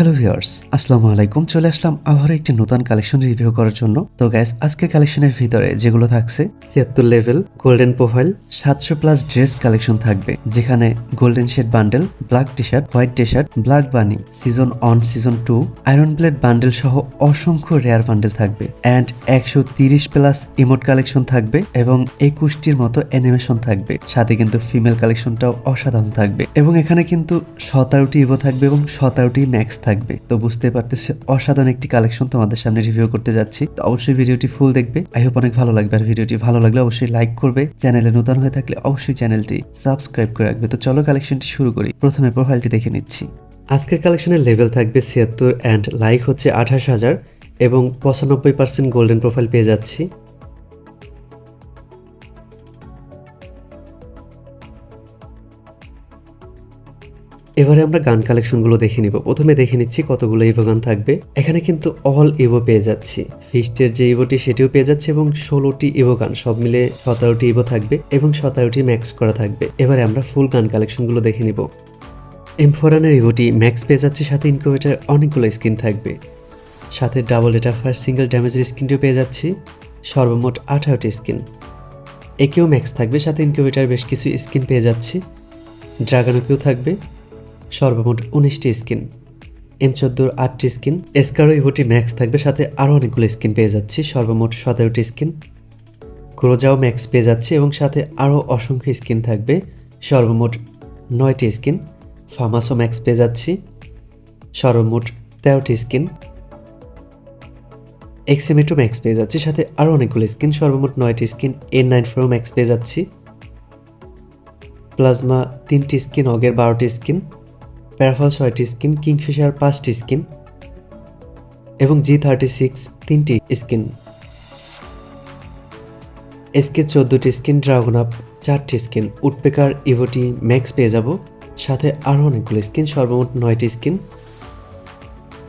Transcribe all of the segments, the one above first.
Hello viewers, আসসালামু আলাইকুম। চলে আসলাম আবার একটি নতুন কালেকশন রিভিউ করার জন্য। তো গ্যাস আজকের কালেকশনের ভিতরে যেগুলো থাকছে, ছিয়াত্তর লেভেল গোল্ডেন প্রোফাইল সাতশো প্লাস ড্রেস কালেকশন থাকবে। যেখানে golden shade bundle black T shirt white T shirt black bunny season one season two iron plate bundle সহ অসংখ্য রেয়ার বান্ডেল থাকবে। অ্যান্ড একশো তিরিশ প্লাস ইমোট কালেকশন থাকবে এবং একুশটির মতো অ্যানিমেশন থাকবে। সাথে কিন্তু ফিমেল কালেকশনটাও অসাধারণ থাকবে। এবং এখানে কিন্তু সতেরোটি ইভো থাকবে এবং সতেরোটি ম্যাক্স থাকবে। তো বুঝতে পারতেছে, অসাধারণ একটি কালেকশন তোমাদের সামনে রিভিউ করতে যাচ্ছি। তো অবশ্যই ভিডিওটি ফুল দেখবে। আই হোপ অনেক ভালো লাগবে। আর ভিডিওটি ভালো লাগলে অবশ্যই লাইক করবে। চ্যানেলে নতুন হয়ে থাকলে অবশ্যই চ্যানেলটি সাবস্ক্রাইব করে রাখবে। তো চলো কালেকশনটি শুরু করি। প্রথমে প্রোফাইলটি দেখে নিচ্ছি। আজকের কালেকশনের লেভেল থাকবে ছিয়াত্তর অ্যান্ড লাইক হচ্ছে আঠাশ হাজার এবং পঁচানব্বই পার্সেন্ট গোল্ডেন প্রোফাইল পেয়ে যাচ্ছি। এবারে আমরা গান কালেকশনগুলো দেখে নিব। প্রথমে দেখে নিচ্ছি কতগুলো ইভো গান থাকবে। এখানে কিন্তু অল ইভো পেয়ে যাচ্ছি। ফিস্টের যে ইভোটি সেটিও পেয়ে যাচ্ছে এবং ষোলোটি ইভো গান, সব মিলে সতেরোটি ইভো থাকবে এবং সতেরোটি ম্যাক্স করা থাকবে। এবারে আমরা ফুল গান কালেকশনগুলো দেখে নিব। এমফোরানের ইভোটি ম্যাক্স পেয়ে যাচ্ছে, সাথে ইনকিউবেটার অনেকগুলো স্কিন থাকবে। সাথে ডাবল ডেটা ফার সিঙ্গেল ড্যামেজের স্কিনটিও পেয়ে যাচ্ছি, সর্বমোট আঠারোটি স্কিন। একেও ম্যাক্স থাকবে, সাথে ইনকিউবেটার বেশ কিছু স্কিন পেয়ে যাচ্ছি। ড্রাগনকেও থাকবে। সর্বমোট উনিশটি স্কিন। এম চোদ্দোর আটটি স্কিন। এসকারো ইভোটি ম্যাক্স থাকবে, সাথে আরও অনেকগুলো স্কিন পেয়ে যাচ্ছি, সর্বমোট সতেরোটি স্কিন। ক্রোজাও ম্যাক্স পেয়ে যাচ্ছি এবং সাথে আরও অসংখ্য স্কিন থাকবে, সর্বমোট নয়টি স্কিন। ফার্মাসো ম্যাক্স পেয়ে যাচ্ছি, সর্বমোট তেরোটি স্কিন। এক্সিমেটো ম্যাক্স পেয়ে যাচ্ছি, সাথে আরও অনেকগুলো স্কিন, সর্বমোট নয়টি skin. N nine four max পেয়ে যাচ্ছি। প্লাজমা তিনটি স্কিন, অগের বারোটি স্কিন। প্যারাফল ছয়টি স্কিন, কিংফিশার পাঁচটি স্কিন এবং জি থার্টি সিক্স তিনটি স্কিন। এসকে চোদ্দোটি স্কিন, ড্রাগন আপ চারটি স্কিন। উডপেকার, ইভোটি, ম্যাক্স পেয়ে যাব। সাথে আরও অনেকগুলো স্কিন, সর্বমোট নয়টি স্কিন।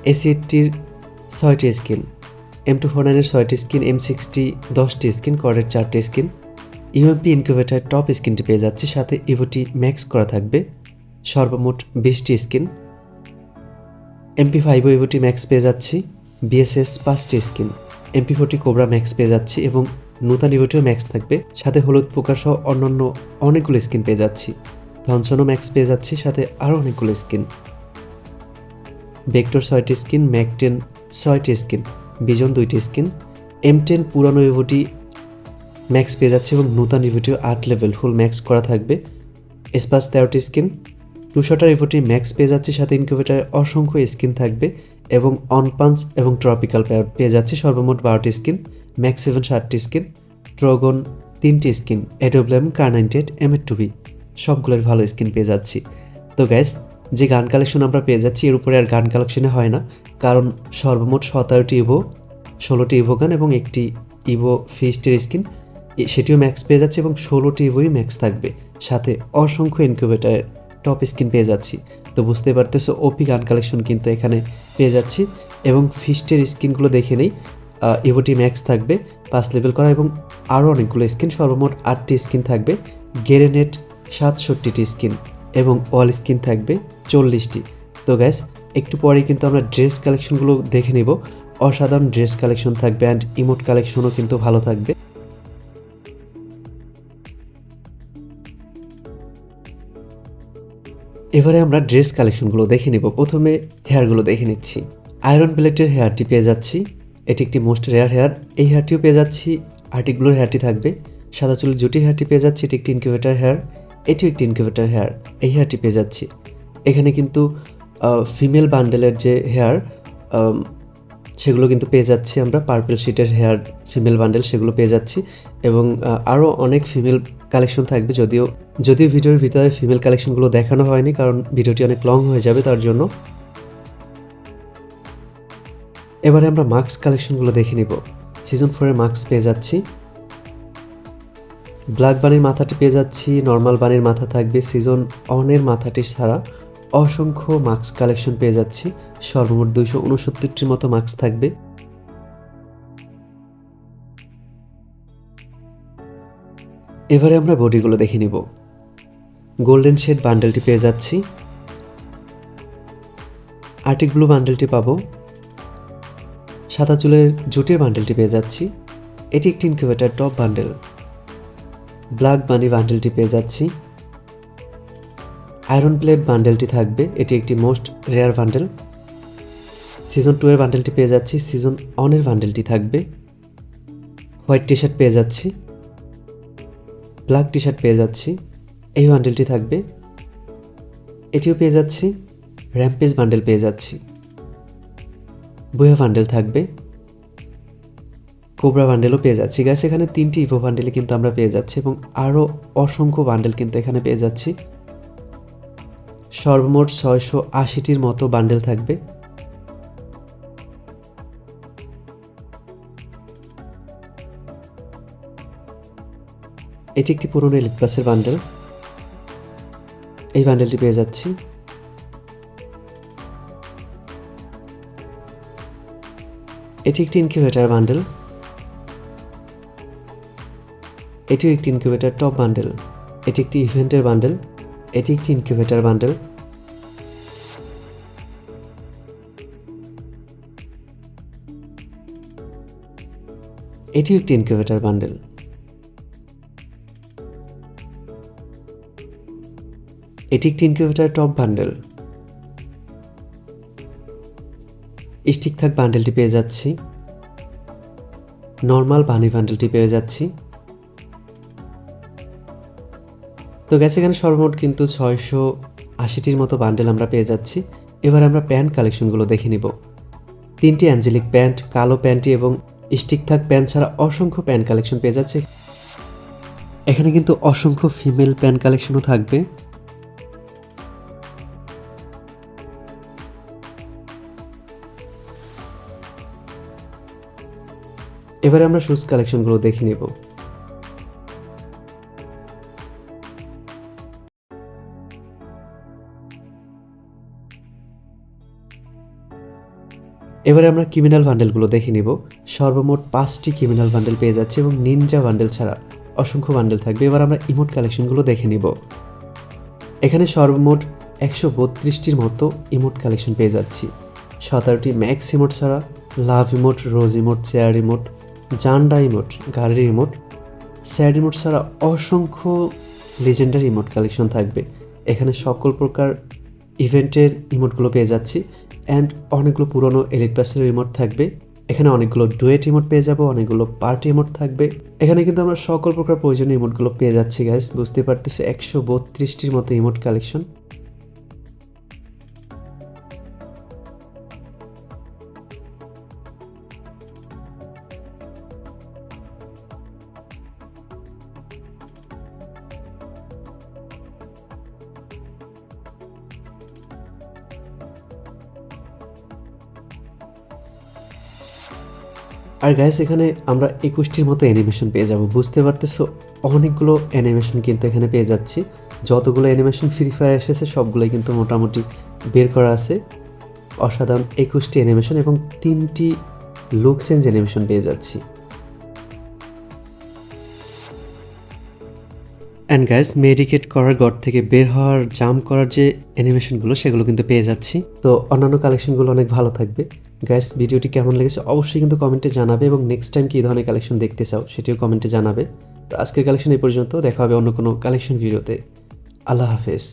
এসি এইটটির ছয়টি স্কিন। এম টু ফোর নাইনের ছয়টি স্কিন, এম সিক্সটি দশটি স্কিন করের চারটি স্কিন। ইউএমপি ইনকিউবেটার টপ স্কিনটি পেয়ে যাচ্ছে। সাথে ইভোটি ম্যাক্স করা থাকবে। সর্বমোট বিশটি স্কিন। এমপি ফাইভ ইভোটি ম্যাক্স পেয়ে যাচ্ছি বিএসএস পাঁচটি skin. MP forty cobra max পেয়ে যাচ্ছি এবং নূতন ইভোটিও ম্যাক্স থাকবে। সাথে হলুদ পোকা সহ অন্যান্য অনেকগুলো স্কিন পেয়ে যাচ্ছি। ধনসনও ম্যাক্স পেয়ে যাচ্ছি, সাথে আরও অনেকগুলো স্কিন। ভেক্টর ছয়টি স্কিন ম্যাক টেন ছয়টি স্কিন বিজন দুইটি স্কিন। এম টেন পুরানো ইভোটি ম্যাক্স পেয়ে যাচ্ছে এবং নূতন ইভোটিও আট লেভেল ফুল ম্যাক্স করা থাকবে। স্পাস তেরোটি স্কিন। টু শটার ম্যাক্স পেয়ে যাচ্ছে, সাথে ইনকিউবেটারে অসংখ্য স্কিন থাকবে এবং অন পাঞ্চ এবং ট্রপিক্যাল পেয়ে যাচ্ছে সর্বমোট বারোটি স্কিন, ম্যাক্স সেভেন ষাটটি স্কিন ট্রগন তিনটি স্কিন নাইনটি এইট এম এর টুবি সবগুলোর ভালো স্কিন পেয়ে যাচ্ছি। তো গ্যাস যে গান কালেকশন আমরা পেয়ে যাচ্ছি, এর উপরে আর গান কালেকশনে হয় না, কারণ সর্বমোট সতেরোটি ইভো ষোলোটি ইভো গান এবং একটি ইভো ফিস্টের স্কিন সেটিও ম্যাক্স পেয়ে যাচ্ছে এবং ষোলোটি ইভোই ম্যাক্স থাকবে। সাথে অসংখ্য ইনকিউবেটারের টপ স্ক্রিন পেয়ে যাচ্ছি। তো বুঝতে পারতেছো ওপি গান কালেকশন কিন্তু এখানে পেয়ে যাচ্ছি এবং ফিস্টের স্ক্রিনগুলো দেখে নেই। ইভোটি ম্যাক্স থাকবে পাঁচ লেভেল করা এবং আরও অনেকগুলো স্কিন সর্বমোট আটটি স্কিন থাকবে। গেরেনেট সাতষট্টিটি স্কিন এবং অল স্কিন থাকবে চল্লিশটি। তো গ্যাস একটু পরে কিন্তু আমরা ড্রেস কালেকশনগুলো দেখে নেব। অসাধারণ ড্রেস কালেকশন থাকবে অ্যান্ড ইমোট কালেকশনও কিন্তু ভালো থাকবে। এবারে আমরা ড্রেস কালেকশনগুলো দেখে নিব। প্রথমে হেয়ারগুলো দেখে নিচ্ছি। আয়রন প্লেটের হেয়ারটি পেয়ে যাচ্ছি। এটি একটি মোস্ট রেয়ার হেয়ার। এই হেয়ারটিও পেয়ে যাচ্ছি। আর্টিকগুলোর হেয়ারটি থাকবে। সাদা চুলের জুটি হেয়ারটি পেয়ে যাচ্ছি। এটি একটি ইনকিউবেটার হেয়ার। এটিও একটি ইনকিউবেটার হেয়ার। এই হেয়ারটি পেয়ে যাচ্ছি। এখানে কিন্তু ফিমেল বান্ডেলের যে হেয়ার সেগুলো কিন্তু পেয়ে যাচ্ছি আমরা। পার্পেল শিটের হেয়ার ফিমেল বান্ডেল সেগুলো পেয়ে যাচ্ছি। এবং আরও অনেক ফিমেল কালেকশন থাকবে যদিও যদিও ভিডিওর ভিতরে ফিমেল কালেকশনগুলো দেখানো হয়নি, কারণ ভিডিওটি অনেক লং হয়ে যাবে তার জন্য। এবারে আমরা মাস্ক কালেকশনগুলো দেখে নিব। সিজন ফোরের মাস্ক পেয়ে যাচ্ছি। ব্ল্যাক বানির মাথাটি পেয়ে যাচ্ছি নর্মাল বানির মাথা থাকবে সিজন অনের মাথাটি ছাড়া অসংখ্য মাস্ক কালেকশন পেয়ে যাচ্ছি। সর্বমোট দুইশো উনসত্তরটির মতো মাস্ক থাকবে। এবারে আমরা বডিগুলো দেখে নিব। গোল্ডেন শেড বান্ডেলটি পেয়ে যাচ্ছি। আর্টিক ব্লু বান্ডেলটি পাবো। সাদা চুলের জুটের বান্ডেলটি পেয়ে যাচ্ছি। এটি একটি incubator top bundle black bunny বান্ডেলটি পেয়ে যাচ্ছি। আয়রন প্লেট বান্ডেলটি থাকবে। এটি একটি most rare bundle season two এর বান্ডেলটি পেয়ে যাচ্ছি। সিজন অনের বান্ডেলটি থাকবে। হোয়াইট টি শার্ট পেয়ে যাচ্ছি। ব্ল্যাক টি শার্ট পেয়ে যাচ্ছি। এই বান্ডেলটি থাকবে। এটিও পেয়ে যাচ্ছি। র্যাম্পেজ বান্ডেল পেয়ে যাচ্ছি। বইয়া বান্ডেল থাকবে। কোবরা বান্ডেলও পেয়ে যাচ্ছি। গ্যাস এখানে তিনটি ইভো বান্ডেলে কিন্তু আমরা পেয়ে যাচ্ছি এবং আরও অসংখ্য বান্ডেল কিন্তু এখানে পেয়ে যাচ্ছি। সর্বমোট ছয়শো আশিটির মতো বান্ডেল থাকবে। এটি একটি পুরনো এলিট প্লাসের বান্ডেল। এই বান্ডেলটি পেয়ে যাচ্ছি। এটি একটি ইনকিউবেটার বান্ডেল। এটিও একটি ইনকিউবেটার টপ বান্ডেল। এটি একটি ইভেন্টের বান্ডেল। এটি একটি ইনকিউবেটার বান্ডেল। এটিও একটি ইনকিউবেটার বান্ডেল। এটি একটি ইনকিউবেটার টপ বান্ডেল স্টিক থাক বান্ডেলটি পেয়ে যাচ্ছি। নর্মাল বানি বান্ডেলটি পেয়ে যাচ্ছি। তো গ্যাস এখানে সর্বমোট কিন্তু ছয়শো আশিটির মতো বান্ডেল আমরা পেয়ে যাচ্ছি। এবার আমরা প্যান্ট কালেকশনগুলো দেখে নিব। তিনটি অ্যাঞ্জেলিক প্যান্ট কালো প্যান্টটি এবং স্টিক থাক প্যান্ট ছাড়া অসংখ্য প্যান্ট কালেকশন পেয়ে যাচ্ছে। এখানে কিন্তু অসংখ্য ফিমেল প্যান্ট কালেকশনও থাকবে। এবারে আমরা শুজ কালেকশনগুলো দেখে নেব। এবারে আমরা ক্রিমিনাল বান্ডেলগুলো দেখে নিব। সর্বমোট পাঁচটি ক্রিমিনাল বান্ডেল পেয়ে যাচ্ছে এবং নিনজা বান্ডেল ছাড়া অসংখ্য বান্ডেল থাকবে। এবার আমরা ইমোট কালেকশনগুলো দেখে নিব। এখানে সর্বমোট একশো বত্রিশটির মতো ইমোট কালেকশন পেয়ে যাচ্ছি। সতেরোটি ম্যাক্স ইমোট ছাড়া love emote rose emote chair emote জান্ডা emote গাড়ির ইমোট স্যাড ইমোট ছাড়া অসংখ্য লেজেন্ডারি ইমোট কালেকশন থাকবে। এখানে সকল প্রকার ইভেন্টের ইমোটগুলো পেয়ে যাচ্ছি অ্যান্ড অনেকগুলো পুরনো এলিট প্লাসের ইমোট থাকবে। এখানে অনেকগুলো ডুয়েট ইমোট পেয়ে যাব, অনেকগুলো পার্টি ইমোট থাকবে। এখানে কিন্তু আমরা সকল প্রকার প্রয়োজনীয় ইমোটগুলো পেয়ে যাচ্ছি গ্যাস বুঝতে পারতেছি, একশো বত্রিশটির মতো ইমোট কালেকশন আর গাইস এখানে আমরা একুশটির মতো অ্যানিমেশন পেয়ে যাব, বুঝতে পারতেছো? অনেকগুলো অ্যানিমেশন কিন্তু এখানে পেয়ে যাচ্ছি। যতগুলো অ্যানিমেশন ফ্রি ফায়ার এসেছে, সবগুলোই কিন্তু মোটামুটি বের করা আছে। অসাধারণ একুশটি অ্যানিমেশন এবং তিনটি লুক চেঞ্জ অ্যানিমেশন পেয়ে যাচ্ছি। অ্যান্ড গ্যাস মেডিকেট করার গড় থেকে বের হওয়ার জাম্প করার যে অ্যানিমেশনগুলো সেগুলো কিন্তু পেয়ে যাচ্ছি। তো অন্যান্য কালেকশনগুলো অনেক ভালো থাকবে। গ্যাস ভিডিওটি কেমন লেগেছে অবশ্যই কিন্তু কমেন্টে জানাবে এবং নেক্সট টাইম কী ধরনের কালেকশন দেখতে চাও সেটিও কমেন্টে জানাবে। তো আজকের কালেকশন এই পর্যন্ত, দেখা হবে অন্য কোনো কালেকশন ভিডিওতে আল্লাহ হাফেজ।